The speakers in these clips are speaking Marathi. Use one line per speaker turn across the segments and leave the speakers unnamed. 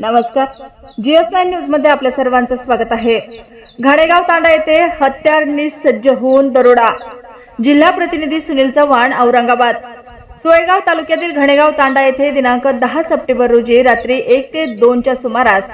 नमस्कार. जीएस नाईन न्यूजमध्ये आपल्या सर्वांचं स्वागत आहे. घाणेगाव तांडा येथे हत्यारनी सज्ज होऊन दरोडा. जिल्हा प्रतिनिधी सुनील चव्हाण औरंगाबाद. सोयगाव तालुक्यातील घणेगाव तांडा येथे दिनांक दहा सप्टेंबर रोजी रात्री एक ते दोनच्या सुमारास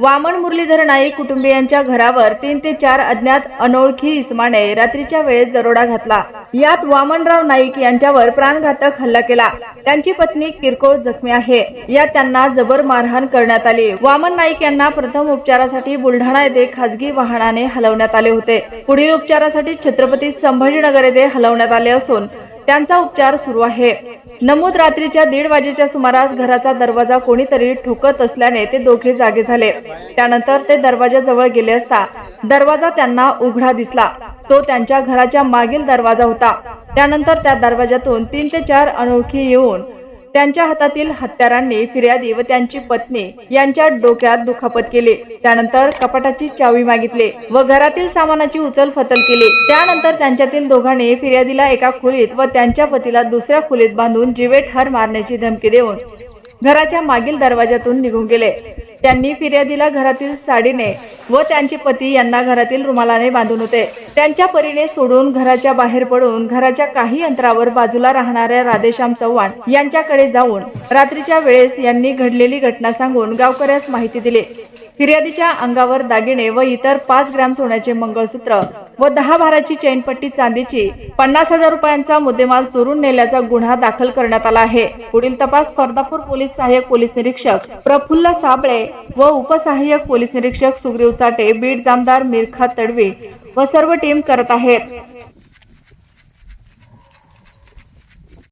वामन मुरलीधर नाईक कुटुंबियांच्या घरावर तीन ते चार अज्ञात अनोळखी इसमाने रात्रीच्या वेळेत दरोडा घातला. यात वामनराव नाईक यांच्यावर प्राणघातक हल्ला केला. त्यांची पत्नी किरकोळ जखमी आहे. यात त्यांना जबर मारहाण करण्यात आली. वामन नाईक यांना प्रथम उपचारासाठी बुलढाणा येथे खासगी वाहनाने हलवण्यात आले होते. पुढील उपचारासाठी छत्रपती संभाजीनगर येथे हलवण्यात आले असून त्यांचा उपचार सुरू आहे. नमूद रात्रीच्या दीड वाजेच्या सुमारास घराचा दरवाजा कोणीतरी ठोकत असल्याने ते दोघे जागे झाले. त्यानंतर ते दरवाजाजवळ गेले असता दरवाजा त्यांना उघडा दिसला. तो त्यांच्या घराच्या मागील दरवाजा होता. त्यानंतर त्या दरवाजातून तीन ते चार अनोळखी येऊन त्यांच्या हातातील हत्यारांनी फिर्यादी व त्यांची पत्नी यांच्या डोक्यात दुखापत केली. त्यानंतर कपाटाची चावी मागितली व घरातील सामानाची उचलफतल केली. त्यानंतर त्यांच्यातील दोघांनी फिर्यादीला एका खोलीत व त्यांच्या पतीला दुसऱ्या खोलीत बांधून जीवे ठार मारण्याची धमकी देऊन घराच्या मागील दरवाजातून निघून गेले. त्यांनी फिर्यादीला घरातील साडीने व त्यांचे पती यांना घरातील रुमालाने बांधून होते. त्यांच्या परीने सोडून घराच्या बाहेर पडून घराच्या काही अंतरावर बाजूला राहणाऱ्या राधेश्याम चव्हाण यांच्याकडे जाऊन रात्रीच्या वेळेस यांनी घडलेली घटना सांगून गावकऱ्यास माहिती दिली. फिर्यादीच्या अंगावर दागिने व इतर पाच ग्रॅम सोन्याचे मंगळसूत्र व दहा भाराची चैनपट्टी चांदीची पन्नास हजार रुपयांचा मुद्देमाल चोरून नेल्याचा गुन्हा दाखल करण्यात आला आहे. पुढील तपास फर्दापूर पोलीस सहाय्यक पोलीस निरीक्षक प्रफुल्ल साबळे व उपसहाय्यक पोलीस निरीक्षक सुग्रीव चाटे बीड जामदार मिरखा तडवी व सर्व टीम करत आहेत.